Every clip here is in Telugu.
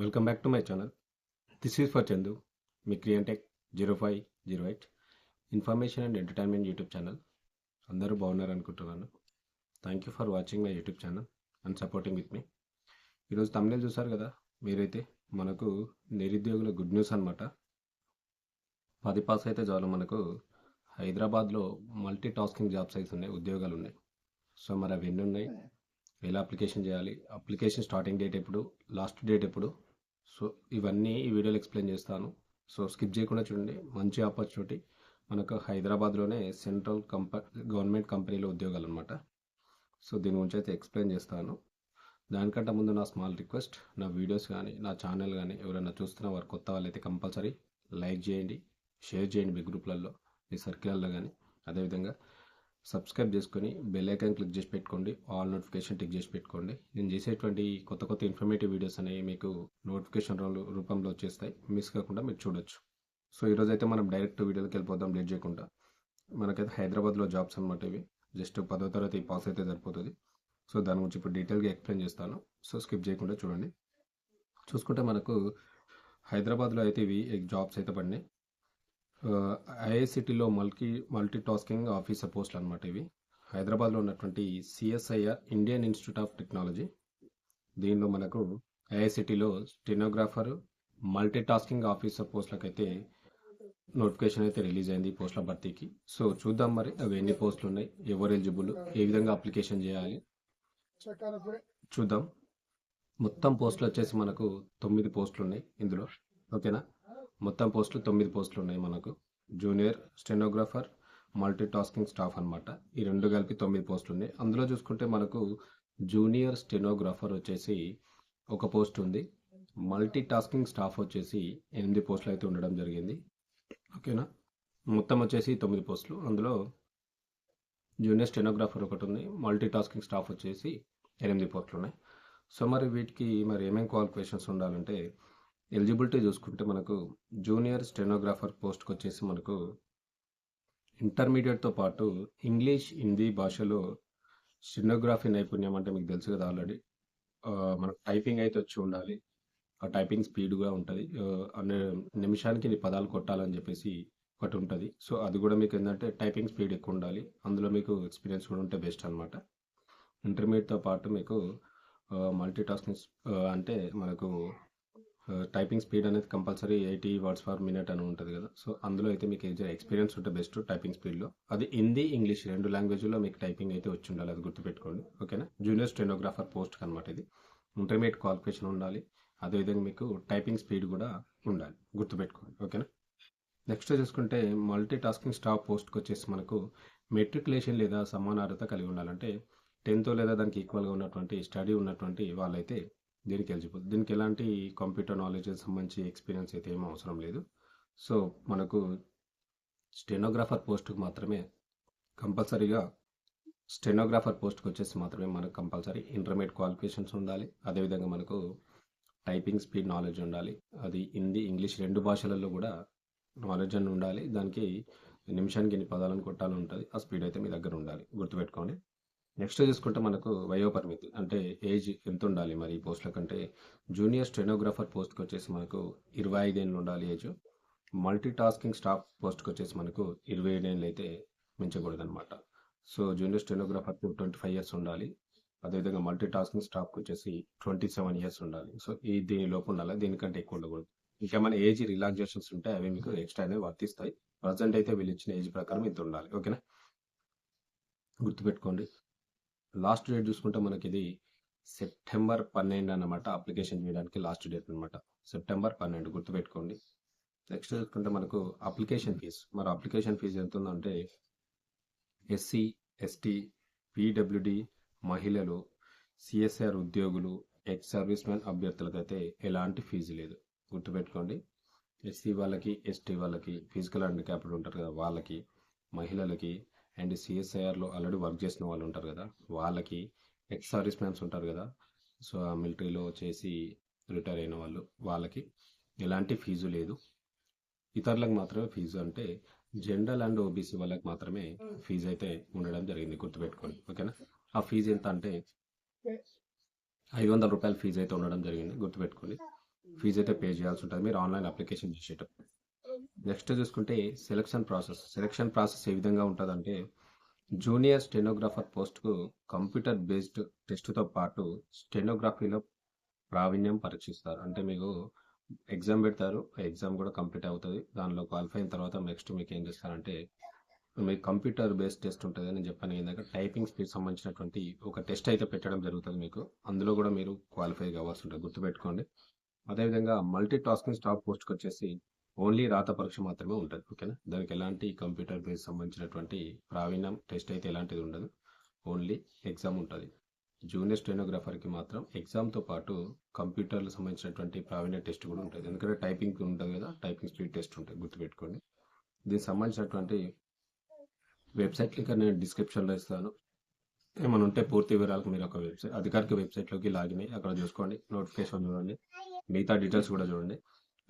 Welcome back to my channel. This is for Chandu me క్రియంటెక్ zero five zero eight information and entertainment YouTube channel. అందరూ బాగున్నారు అనుకుంటున్నాను. Thank you for watching my YouTube channel and supporting with me ఈరోజు తమిళ చూసారు కదా? మీరైతే మనకు నిరుద్యోగుల గుడ్ న్యూస్ అనమాట పది పాస్ అయితే చాలు మనకు. హైదరాబాద్లో మల్టీ టాస్కింగ్ జాబ్స్ అయితే ఉన్నాయి ఉద్యోగాలు ఉన్నాయి. సో మరి అవి ఎన్ని ఉన్నాయి? ఎలా అప్లికేషన్ చేయాలి? అప్లికేషన్ స్టార్టింగ్ డేట్ ఎప్పుడు? లాస్ట్ డేట్ ఎప్పుడు? సో ఇవన్నీ ఈ వీడియోలో ఎక్స్ప్లెయిన్ చేస్తాను. సో స్కిప్ చేయకుండా చూడండి. మంచి ఆపర్చునిటీ. మనకు హైదరాబాద్లోనే సెంట్రల్ కంప గవర్నమెంట్ కంపెనీలో ఉద్యోగాలు అనమాట సో దీని గురించి అయితే ఎక్స్ప్లెయిన్ చేస్తాను. దానికంటే ముందు నా స్మాల్ రిక్వెస్ట్ నా వీడియోస్ కానీ నా ఛానల్ కానీ ఎవరైనా చూస్తున్న వారు కొత్త వాళ్ళైతే కంపల్సరీ లైక్ చేయండి షేర్ చేయండి మీ గ్రూప్లలో మీ సర్కిల్లో కానీ. అదేవిధంగా సబ్స్క్రైబ్ చేసుకొని బెల్ ఐకాన్ క్లిక్ చేసి పెట్టుకోండి. ఆల్ నోటిఫికేషన్ టిక్ చేసి పెట్టుకోండి. నేను చేసేటువంటి కొత్త కొత్త ఇన్ఫర్మేటివ్ వీడియోస్ అనేవి మీకు నోటిఫికేషన్ రూపంలో వచ్చేస్తాయి. మిస్ కాకుండా మీరు చూడొచ్చు. సో ఈరోజు అయితే మనం డైరెక్ట్ వీడియోకి వెళ్ళిపోదాం లేట్ చేయకుండా. మనకైతే హైదరాబాద్లో జాబ్స్ అనమాట ఇవి. జస్ట్ పదో తరగతి పాస్ అయితే సరిపోతుంది. సో దాని గురించి ఇప్పుడు డీటెయిల్గా ఎక్స్ప్లెయిన్ చేస్తాను. సో స్కిప్ చేయకుండా చూడండి. చూసుకుంటే మనకు హైదరాబాద్లో అయితే ఇవి జాబ్స్ అయితే పడినాయి. ఐఐసిటీలో మల్టీ మల్టీ టాస్కింగ్ ఆఫీసర్ పోస్టులు అనమాట ఇవి. హైదరాబాద్లో ఉన్నటువంటి CSIR Indian institute of technology. దీనిలో మనకు ఐఐసిటీలో స్టెనోగ్రాఫర్ మల్టీ టాస్కింగ్ ఆఫీసర్ పోస్టులకు అయితే నోటిఫికేషన్ అయితే రిలీజ్ అయింది ఈ పోస్టుల భర్తీకి. సో చూద్దాం మరి అవి ఎన్ని పోస్టులు ఉన్నాయి ఎవరు ఎలిజిబుల్ ఏ విధంగా అప్లికేషన్ చేయాలి. చూద్దాం. మొత్తం పోస్టులు వచ్చేసి మనకు తొమ్మిది పోస్టులు ఉన్నాయి ఇందులో. ఓకేనా? మొత్తం పోస్టులు తొమ్మిది పోస్టులు ఉన్నాయి మనకు. Junior stenographer multi tasking staff అనమాట ఈ రెండు కలిపి తొమ్మిది పోస్టులు ఉన్నాయి. అందులో చూసుకుంటే మనకు జూనియర్ స్టెనోగ్రాఫర్ వచ్చేసి ఒక పోస్ట్ ఉంది. మల్టీ టాస్కింగ్ స్టాఫ్ వచ్చేసి ఎనిమిది పోస్టులు అయితే ఉండడం జరిగింది. ఓకేనా? మొత్తం వచ్చేసి తొమ్మిది పోస్టులు. అందులో జూనియర్ స్టెనోగ్రాఫర్ ఒకటి ఉంది. మల్టీ టాస్కింగ్ స్టాఫ్ వచ్చేసి ఎనిమిది పోస్టులు ఉన్నాయి. సో మరి వీటికి మరి ఏమేమి క్వాలిఫికేషన్స్ ఉండాలంటే ఎలిజిబిలిటీ చూసుకుంటే మనకు జూనియర్ స్టెనోగ్రాఫర్ పోస్ట్కి వచ్చేసి మనకు ఇంటర్మీడియట్తో పాటు ఇంగ్లీష్ హిందీ భాషలో స్టెనోగ్రఫీ నైపుణ్యం అంటే మీకు తెలుసు కదా ఆల్రెడీ. మనకు టైపింగ్ అయితే వచ్చి ఉండాలి. ఆ టైపింగ్ స్పీడ్గా ఉంటుంది. అనే నిమిషానికి నీ పదాలు కొట్టాలని చెప్పేసి ఒకటి ఉంటుంది. సో అది కూడా మీకు ఏంటంటే టైపింగ్ స్పీడ్ ఎక్కువ ఉండాలి. అందులో మీకు ఎక్స్పీరియన్స్ కూడా ఉంటే బెస్ట్ అనమాట ఇంటర్మీడియట్తో పాటు మీకు మల్టీ టాస్కింగ్ అంటే మనకు Uh, టైపింగ్ స్పీడ్ అనేది compulsory eighty words per minute అని ఉంటుంది కదా. సో అందులో అయితే మీకు ఎక్స్పీరియన్స్ ఉంటే బెస్ట్ టైపింగ్ స్పీడ్లో అది హిందీ ఇంగ్లీష్ రెండు లాంగ్వేజ్లో మీకు టైపింగ్ అయితే వచ్చి ఉండాలి అది గుర్తుపెట్టుకోండి. ఓకేనా జూనియర్ స్టెనోగ్రాఫర్ పోస్ట్ అనమాట ఇది. ఇంటర్మీడియట్ క్వాలిఫికేషన్ ఉండాలి. అదేవిధంగా మీకు టైపింగ్ స్పీడ్ కూడా ఉండాలి. గుర్తుపెట్టుకోండి. ఓకేనా నెక్స్ట్ చూసుకుంటే మల్టీ టాస్కింగ్ స్టాఫ్ పోస్ట్కి వచ్చేసి మనకు మెట్రికులేషన్ లేదా సమానార్హత కలిగి ఉండాలంటే టెన్త్ లేదా దానికి ఈక్వల్గా ఉన్నటువంటి స్టడీ ఉన్నటువంటి వాళ్ళైతే దీనికి ఎలిజిబుల్ దీనికి ఎలాంటి కంప్యూటర్ నాలెడ్జ్ సంబంధించి ఎక్స్పీరియన్స్ అయితే ఏమీ అవసరం లేదు. సో మనకు స్టెనోగ్రాఫర్ పోస్ట్కి మాత్రమే కంపల్సరీగా స్టెనోగ్రాఫర్ పోస్ట్కి వచ్చేసి మాత్రమే మనకు కంపల్సరీ ఇంటర్మీడియట్ క్వాలిఫికేషన్స్ ఉండాలి. అదేవిధంగా మనకు టైపింగ్ స్పీడ్ నాలెడ్జ్ ఉండాలి. అది హిందీ ఇంగ్లీష్ రెండు భాషలలో కూడా నాలెడ్జ్ అని ఉండాలి. దానికి నిమిషానికి ఎన్ని పదాలను కొట్టాలని ఉంటుంది. ఆ స్పీడ్ అయితే మీ దగ్గర ఉండాలి. గుర్తుపెట్టుకోండి. నెక్స్ట్ చూసుకుంటే మనకు వయో పరిమితి అంటే ఏజ్ ఎంత ఉండాలి మరి ఈ పోస్టుల కంటే? జూనియర్ స్టెనోగ్రాఫర్ పోస్ట్కి వచ్చేసి మనకు ఇరవై ఐదేళ్ళు ఉండాలి ఏజ్. మల్టీ టాస్కింగ్ స్టాఫ్ పోస్ట్కి వచ్చేసి మనకు ఇరవై ఏడేళ్ళు అయితే మించకూడదనమాట సో జూనియర్ స్టెనోగ్రాఫర్కి ట్వంటీ ఫైవ్ ఇయర్స్ ఉండాలి. అదేవిధంగా మల్టీ టాస్కింగ్ స్టాఫ్కి వచ్చేసి ట్వంటీ సెవెన్ ఇయర్స్ ఉండాలి. సో ఈ దీని లోపు ఉండాలి? దీనికంటే ఎక్కువ ఉండకూడదు. ఇంకేమైనా ఏజ్ రిలాక్సేషన్స్ ఉంటే అవి మీకు ఎక్స్ట్రా అనేవి వర్తిస్తాయి. ప్రజెంట్ అయితే వీళ్ళు ఇచ్చిన ఏజ్ ప్రకారం ఇంత ఉండాలి. ఓకేనా? గుర్తుపెట్టుకోండి. లాస్ట్ డేట్ చూసుకుంటే మనకి ఇది సెప్టెంబర్ పన్నెండు అన్నమాట అప్లికేషన్ చేయడానికి లాస్ట్ డేట్ అనమాట సెప్టెంబర్ పన్నెండు గుర్తుపెట్టుకోండి. నెక్స్ట్ చూసుకుంటే మనకు అప్లికేషన్ ఫీజు. మరి అప్లికేషన్ ఫీజు ఎంత ఉందంటే ఎస్సీ ఎస్టీ పీడబ్ల్యూడి మహిళలు సిఎస్ఆర్ ఉద్యోగులు ఎక్స్ సర్వీస్ మ్యాన్ అభ్యర్థులకైతే ఎలాంటి ఫీజు లేదు. గుర్తుపెట్టుకోండి. ఎస్సీ వాళ్ళకి ఎస్టీ వాళ్ళకి ఫిజికల్ హ్యాండిక్యాప్డ్ ఉంటారు కదా వాళ్ళకి మహిళలకి అండ్ సిఎస్ఐఆర్లో ఆల్రెడీ వర్క్ చేసిన వాళ్ళు ఉంటారు కదా వాళ్ళకి ఎక్స్ సర్వీస్ మ్యాన్స్ ఉంటారు కదా సో ఆ మిలిటరీలో చేసి రిటైర్ అయిన వాళ్ళు వాళ్ళకి ఎలాంటి ఫీజు లేదు. ఇతరులకు మాత్రమే ఫీజు అంటే జనరల్ అండ్ ఓబీసీ వాళ్ళకి మాత్రమే ఫీజు అయితే ఉండడం జరిగింది గుర్తుపెట్టుకోండి ఓకేనా? ఆ ఫీజు ఎంత అంటే ఐదు వందల రూపాయల ఫీజు అయితే ఉండడం జరిగింది గుర్తుపెట్టుకోండి. ఫీజు అయితే పే చేయాల్సి ఉంటుంది మీరు ఆన్లైన్ అప్లికేషన్ చేసేటప్పుడు. నెక్స్ట్ చూసుకుంటే సెలక్షన్ ప్రాసెస్ సెలక్షన్ ప్రాసెస్ ఏ విధంగా ఉంటుందంటే జూనియర్ స్టెనోగ్రాఫర్ పోస్ట్కు కంప్యూటర్ బేస్డ్ టెస్ట్తో పాటు స్టెనోగ్రఫీలో ప్రావీణ్యం పరీక్షిస్తారు. అంటే మీకు ఎగ్జామ్ పెడతారు ఆ ఎగ్జామ్ కూడా కంప్లీట్ అవుతుంది. దానిలో క్వాలిఫై అయిన తర్వాత నెక్స్ట్ మీకు ఏం చేస్తారంటే మీకు కంప్యూటర్ బేస్డ్ టెస్ట్ ఉంటుంది నేను చెప్పాను ఏంటంటే టైపింగ్ స్పీడ్ సంబంధించినటువంటి ఒక టెస్ట్ అయితే పెట్టడం జరుగుతుంది మీకు. అందులో కూడా మీరు క్వాలిఫై కావాల్సి ఉంటుంది. గుర్తుపెట్టుకోండి. అదేవిధంగా మల్టీ టాస్కింగ్ స్టాఫ్ పోస్ట్కి వచ్చేసి ఓన్లీ రాత పరీక్ష మాత్రమే ఉంటుంది ఓకేనా? దానికి ఎలాంటి కంప్యూటర్ బేస్ సంబంధించినటువంటి ప్రావీణ్యం టెస్ట్ అయితే ఎలాంటిది ఉండదు. ఓన్లీ ఎగ్జామ్ ఉంటుంది. జూనియర్ స్టెనోగ్రాఫర్కి మాత్రం ఎగ్జామ్తో పాటు కంప్యూటర్లకు సంబంధించినటువంటి ప్రావీణ్య టెస్ట్ కూడా ఉంటుంది. ఎందుకంటే టైపింగ్ ఉంటుంది కదా టైపింగ్ స్పీడ్ టెస్ట్ ఉంటుంది గుర్తుపెట్టుకోండి. దీనికి సంబంధించినటువంటి వెబ్సైట్ లింక్ నేను డిస్క్రిప్షన్లో ఇస్తాను. ఏమైనా ఉంటే పూర్తి వివరాలకు మీరు ఒక వెబ్సైట్ అధికారిక వెబ్సైట్లోకి లాగిన్ అయ్యి అక్కడ చూసుకోండి. నోటిఫికేషన్ చూడండి. మిగతా డీటెయిల్స్ కూడా చూడండి.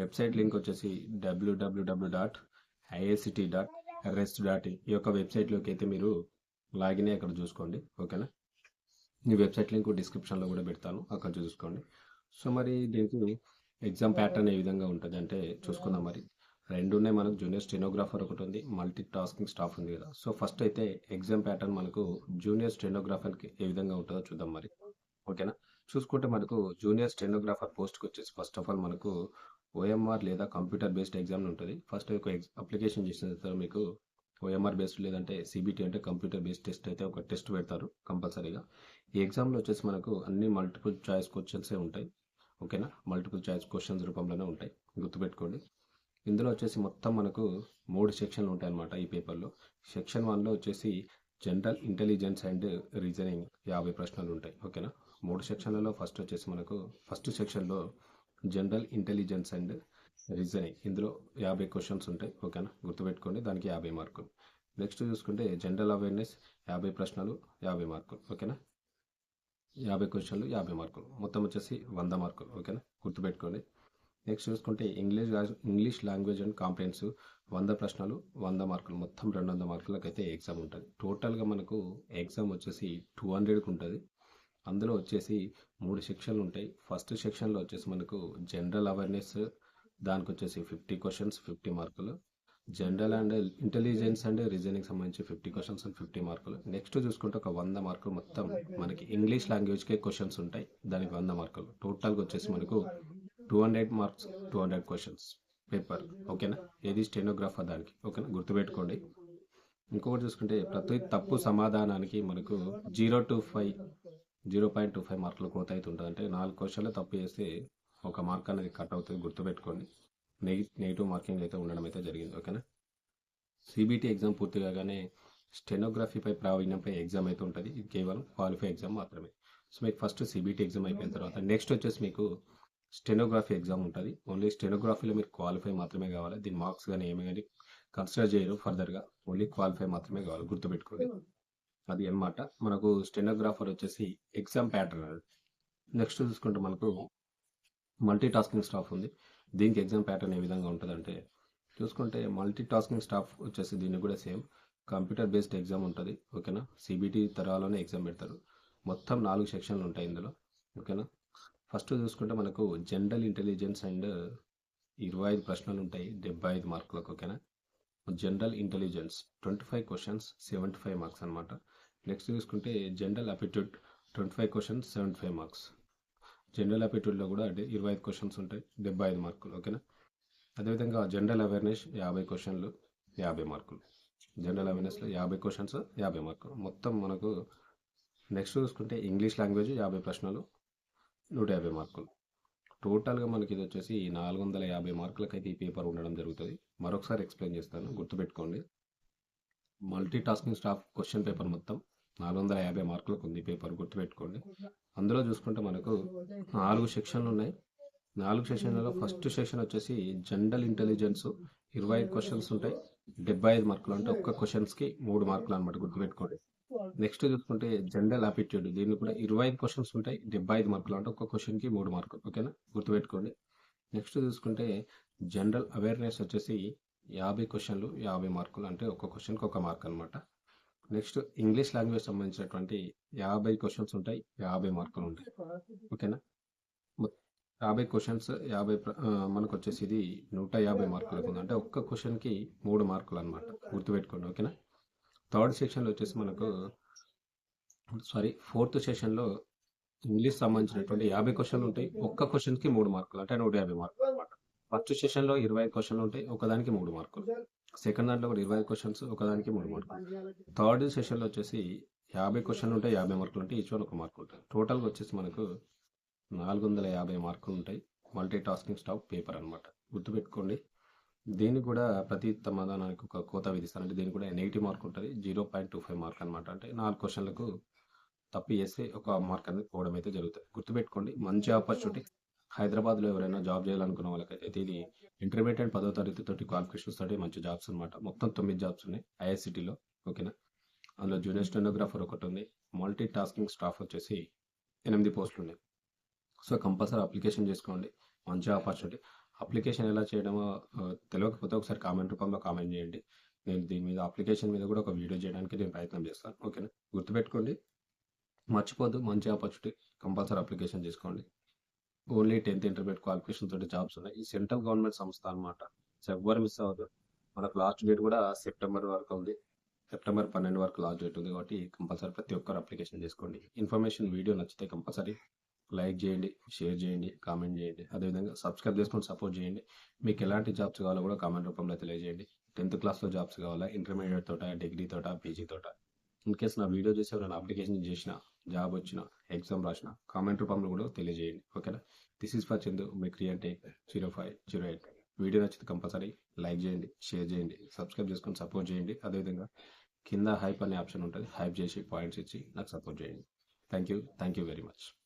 వెబ్సైట్ లింక్ వచ్చేసి WWW dot IACT dot rest dot ఈ యొక్క వెబ్సైట్లోకి అయితే మీరు లాగిన్ అక్కడ చూసుకోండి ఓకేనా? ఈ వెబ్సైట్ లింక్ డిస్క్రిప్షన్లో కూడా పెడతాను అక్కడ చూసుకోండి. సో మరి దీనికి ఎగ్జామ్ ప్యాటర్న్ ఏ విధంగా ఉంటుంది అంటే చూసుకుందాం మరి. రెండు ఉన్నాయి మనకు జూనియర్ స్టెనోగ్రాఫర్ ఒకటి ఉంది మల్టీ టాస్కింగ్ స్టాఫ్ ఉంది కదా. సో ఫస్ట్ అయితే ఎగ్జామ్ ప్యాటర్న్ మనకు జూనియర్ స్టెనోగ్రాఫర్కి ఏ విధంగా ఉంటుందో చూద్దాం మరి ఓకేనా? చూసుకుంటే మనకు జూనియర్ స్టెనోగ్రాఫర్ పోస్ట్కి వచ్చేసి ఫస్ట్ ఆఫ్ ఆల్ మనకు ఓఎంఆర్ లేదా కంప్యూటర్ బేస్డ్ ఎగ్జామ్ ఉంటుంది. ఫస్ట్ ఒక అప్లికేషన్ చేసిన తర్వాత మీకు ఓఎంఆర్ బేస్డ్ లేదంటే సిబిటీ అంటే కంప్యూటర్ బేస్డ్ టెస్ట్ అయితే ఒక టెస్ట్ పెడతారు కంపల్సరీగా. ఈ ఎగ్జామ్లో వచ్చేసి మనకు అన్ని మల్టిపుల్ చాయిస్ క్వశ్చన్సే ఉంటాయి. ఓకేనా మల్టిపుల్ చాయిస్ క్వశ్చన్స్ రూపంలోనే ఉంటాయి. గుర్తుపెట్టుకోండి. ఇందులో వచ్చేసి మొత్తం మనకు మూడు సెక్షన్లు ఉంటాయి అన్నమాట ఈ పేపర్లో. సెక్షన్ వన్లో వచ్చేసి జనరల్ ఇంటెలిజెన్స్ అండ్ రీజనింగ్ యాభై ప్రశ్నలు ఉంటాయి. ఓకేనా మూడు సెక్షన్లలో ఫస్ట్ వచ్చేసి మనకు ఫస్ట్ సెక్షన్లో జనరల్ ఇంటెలిజెన్స్ అండ్ రీజనింగ్. ఇందులో యాభై క్వశ్చన్స్ ఉంటాయి ఓకేనా? గుర్తుపెట్టుకోండి దానికి యాభై మార్కులు. నెక్స్ట్ చూసుకుంటే జనరల్ అవేర్నెస్ యాభై ప్రశ్నలు యాభై మార్కులు ఓకేనా? యాభై క్వశ్చన్లు యాభై మార్కులు. మొత్తం వచ్చేసి వంద మార్కులు ఓకేనా? గుర్తుపెట్టుకోండి. నెక్స్ట్ చూసుకుంటే English English language and comprehension వంద ప్రశ్నలు వంద మార్కులు. మొత్తం రెండు వందల మార్కులకు అయితే ఎగ్జామ్ ఉంటుంది. టోటల్గా మనకు ఎగ్జామ్ వచ్చేసి టూ హండ్రెడ్కి ఉంటుంది. అందులో వచ్చేసి మూడు సెక్షన్లు ఉంటాయి. ఫస్ట్ సెక్షన్లో వచ్చేసి మనకు జనరల్ అవేర్నెస్ దానికి వచ్చేసి ఫిఫ్టీ క్వశ్చన్స్ ఫిఫ్టీ మార్కులు. General and intelligence and reasoning సంబంధించి ఫిఫ్టీ క్వశ్చన్స్ అండ్ ఫిఫ్టీ మార్కులు. నెక్స్ట్ చూసుకుంటే ఒక వంద మార్కులు మొత్తం మనకి ఇంగ్లీష్ లాంగ్వేజ్కే క్వశ్చన్స్ ఉంటాయి. దానికి వంద మార్కులు. టోటల్గా వచ్చేసి మనకు two hundred marks two hundred questions paper. ఓకేనా? ఏది? స్టెనోగ్రాఫర్ దానికి. ఓకేనా? గుర్తుపెట్టుకోండి. ఇంకొకటి చూసుకుంటే ప్రతి తప్పు సమాధానానికి మనకు zero two five zero point two five మార్కులు కోత అయితే ఉంటుంది అంటే నాలుగు క్వశ్చన్లు తప్పు చేస్తే ఒక మార్క్ అనేది కట్ అవుతుంది గుర్తుపెట్టుకోండి. నెగి నెగిటివ్ మార్కింగ్ అయితే ఉండడం అయితే జరిగింది ఓకేనా? సిబిటి ఎగ్జామ్ పూర్తి కాగానే స్టెనోగ్రఫీపై ప్రావీణ్యంపై ఎగ్జామ్ అయితే ఉంటుంది. ఇది కేవలం క్వాలిఫై ఎగ్జామ్ మాత్రమే. సో మీకు ఫస్ట్ సిబిటి ఎగ్జామ్ అయిపోయిన తర్వాత నెక్స్ట్ వచ్చేసి మీకు స్టెనోగ్రఫీ ఎగ్జామ్ ఉంటుంది. ఓన్లీ స్టెనోగ్రఫీలో మీరు క్వాలిఫై మాత్రమే కావాలి. దీని మార్క్స్ కానీ ఏమి కానీ కన్సిడర్ చేయరు. ఫర్దర్గా ఓన్లీ క్వాలిఫై మాత్రమే కావాలి. గుర్తుపెట్టుకోండి. అది అన్నమాట. మనకు స్టెనోగ్రాఫర్ వచ్చేసి ఎగ్జామ్ ప్యాటర్న్ నెక్స్ట్ చూసుకుంటే మనకు మల్టీ టాస్కింగ్ స్టాఫ్ ఉంది. దీనికి ఎగ్జామ్ ప్యాటర్న్ ఏ విధంగా ఉంటుందంటే చూసుకుంటే మల్టీ టాస్కింగ్ స్టాఫ్ వచ్చేసి దీన్ని కూడా సేమ్. కంప్యూటర్ బేస్డ్ ఎగ్జామ్ ఉంటుంది ఓకేనా? సిబిటి తరాలోనే ఎగ్జామ్ పెడతారు. మొత్తం నాలుగు సెక్షన్లు ఉంటాయి ఇందులో ఓకేనా? ఫస్ట్ చూసుకుంటే మనకు జనరల్ ఇంటెలిజెన్స్ అండ్ ఇరవై ఐదు ప్రశ్నలు ఉంటాయి డెబ్బై ఐదు మార్కులకు ఓకేనా? General intelligence twenty five questions seventy five marks అనమాట నెక్స్ట్ చూసుకుంటే general aptitude twenty five questions seventy five marks general అపిట్యూడ్లో కూడా అంటే ఇరవై ఐదు క్వశ్చన్స్ ఉంటాయి డెబ్బై ఐదు మార్కులు ఓకేనా? అదేవిధంగా జనరల్ అవేర్నెస్ యాభై క్వశ్చన్లు యాభై మార్కులు. జనరల్ అవేర్నెస్లో యాభై క్వశ్చన్స్ యాభై మార్కులు. మొత్తం మనకు నెక్స్ట్ చూసుకుంటే ఇంగ్లీష్ లాంగ్వేజ్ యాభై ప్రశ్నలు నూట యాభై మార్కులు. టోటల్గా మనకి ఇది వచ్చేసి నాలుగు వందల యాభై మార్కులకైతే ఈ పేపర్ ఉండడం జరుగుతుంది. మరొకసారి ఎక్స్ప్లెయిన్ చేస్తాను గుర్తుపెట్టుకోండి. Multi tasking staff question paper మొత్తం నాలుగు వందల యాభై మార్కులకు ఉంది పేపర్ గుర్తుపెట్టుకోండి. అందులో చూసుకుంటే మనకు నాలుగు సెక్షన్లు ఉన్నాయి. నాలుగు సెషన్లలో ఫస్ట్ సెషన్ వచ్చేసి జనరల్ ఇంటెలిజెన్స్ ఇరవై ఐదు క్వశ్చన్స్ ఉంటాయి. డెబ్బై ఐదు మార్కులు అంటే ఒక్క క్వశ్చన్స్కి మూడు మార్కులు అనమాట గుర్తుపెట్టుకోండి. నెక్స్ట్ చూసుకుంటే జనరల్ ఆప్టిట్యూడ్ దీన్ని కూడా ఇరవై ఐదు క్వశ్చన్స్ ఉంటాయి. డెబ్బై ఐదు మార్కులు అంటే ఒక్క క్వశ్చన్కి మూడు మార్కులు. ఓకేనా? గుర్తుపెట్టుకోండి. నెక్స్ట్ చూసుకుంటే జనరల్ అవేర్నెస్ వచ్చేసి యాభై క్వశ్చన్లు యాభై మార్కులు అంటే ఒక్క క్వశ్చన్కి ఒక మార్క్ అనమాట నెక్స్ట్ ఇంగ్లీష్ లాంగ్వేజ్ సంబంధించినటువంటి యాభై క్వశ్చన్స్ ఉంటాయి. యాభై మార్కులు ఉంటాయి. ఓకేనా? యాభై క్వశ్చన్స్ యాభై మనకు వచ్చేసి ఇది నూట యాభై మార్కులకు ఉంది. అంటే ఒక్క క్వశ్చన్కి మూడు మార్కులు అనమాట గుర్తుపెట్టుకోండి. ఓకేనా? థర్డ్ సెక్షన్లో వచ్చేసి మనకు సారీ ఫోర్త్ సెషన్లో ఇంగ్లీష్ సంబంధించినటువంటి యాభై క్వశ్చన్లు ఉంటాయి. ఒక్క క్వశ్చన్కి మూడు మార్కులు. అంటే నూట యాభై మార్కులు అనమాట ఫస్ట్ సెషన్లో ఇరవై ఐదు క్వశ్చన్లు ఉంటాయి. ఒకదానికి మూడు మార్కులు. సెకండ్ దాంట్లో కూడా ఇరవై క్వశ్చన్స్ ఒకదానికి మూడు మార్కులు. థర్డ్ సెషన్లో వచ్చేసి యాభై క్వశ్చన్లు ఉంటాయి యాభై మార్కులు ఉంటాయి ఈచ్ వన్ ఒక మార్కు ఉంటుంది. టోటల్గా వచ్చేసి మనకు నాలుగు వందల యాభై మార్కులు ఉంటాయి. మల్టీ టాస్కింగ్ స్టాప్ పేపర్ అనమాట గుర్తుపెట్టుకోండి. దీనికి కూడా ప్రతి సమాధానానికి ఒక కోత విధిస్తారు అంటే దీనికి కూడా నెగిటివ్ మార్క్ ఉంటుంది. Zero point two five mark అనమాట అంటే నాలుగు క్వశ్చన్లకు తప్పు చేస్తే ఒక మార్క్ అనేది పోవడం అయితే జరుగుతుంది. గుర్తుపెట్టుకోండి. మంచి ఆపర్చునిటీ హైదరాబాద్లో ఎవరైనా జాబ్ చేయాలనుకున్న వాళ్ళకైతే ఇది ఇంటర్మీడియట్ పదో తరగతి తోటి క్వాలిఫికేషన్స్ తోటి మంచి జాబ్స్ అనమాట మొత్తం తొమ్మిది జాబ్స్ ఉన్నాయి ఐఐసిటీలో ఓకేనా? అందులో జూనియర్ స్టెనోగ్రాఫర్ ఒకటి ఉంది. మల్టీ టాస్కింగ్ స్టాఫ్ వచ్చేసి ఎనిమిది పోస్టులు ఉన్నాయి. సో కంపల్సరీ అప్లికేషన్ చేసుకోండి. మంచి ఆపర్చునిటీ అప్లికేషన్ ఎలా చేయడమో తెలియకపోతే ఒకసారి కామెంట్ రూపంలో కామెంట్ చేయండి. నేను దీని మీద అప్లికేషన్ మీద కూడా ఒక వీడియో చేయడానికి నేను ప్రయత్నం చేస్తాను. ఓకేనా? గుర్తుపెట్టుకోండి. మర్చిపోద్దు. మంచి ఆపర్చునిటీ కంపల్సరీ అప్లికేషన్ చేసుకోండి. ఓన్లీ టెన్త్ ఇంటర్మీడియట్ క్వాలిఫికేషన్ తోటి జాబ్స్ ఉన్నాయి. ఈ సెంట్రల్ గవర్నమెంట్ సంస్థ అనమాట సో ఎవ్వరు మిస్ అవ్వదు. మనకు లాస్ట్ డేట్ కూడా సెప్టెంబర్ వరకు ఉంది. సెప్టెంబర్ పన్నెండు వరకు లాస్ట్ డేట్ ఉంది కాబట్టి కంపల్సరీ ప్రతి ఒక్కరు అప్లికేషన్ చేసుకోండి. ఇన్ఫర్మేషన్ వీడియో నచ్చితే కంపల్సరీ లైక్ చేయండి షేర్ చేయండి కామెంట్ చేయండి. అదేవిధంగా సబ్స్క్రైబ్ చేసుకొని సపోర్ట్ చేయండి. మీకు ఎలాంటి జాబ్స్ కావాలో కూడా కామెంట్ రూపంలో తెలియజేయండి. టెన్త్ క్లాస్లో జాబ్స్ కావాలా? ఇంటర్మీడియట్ తోట డిగ్రీ తోట పీజీ తోట? ఇన్ కేసు నా వీడియో చేసి ఎవరైనా అప్లికేషన్ చేసిన జాబ్ వచ్చిన ఎగ్జామ్ రాసిన కామెంట్ రూపంలో కూడా తెలియజేయండి. ఓకేనా? This is for Chandu me create zero five zero eight video నచ్చితే కంపల్సరీ లైక్ చేయండి షేర్ చేయండి సబ్స్క్రైబ్ చేసుకొని సపోర్ట్ చేయండి. అదేవిధంగా కింద హైప్ అనే ఆప్షన్ ఉంటుంది హైప్ చేసి పాయింట్స్ ఇచ్చి నాకు సపోర్ట్ చేయండి. Thank you thank you very much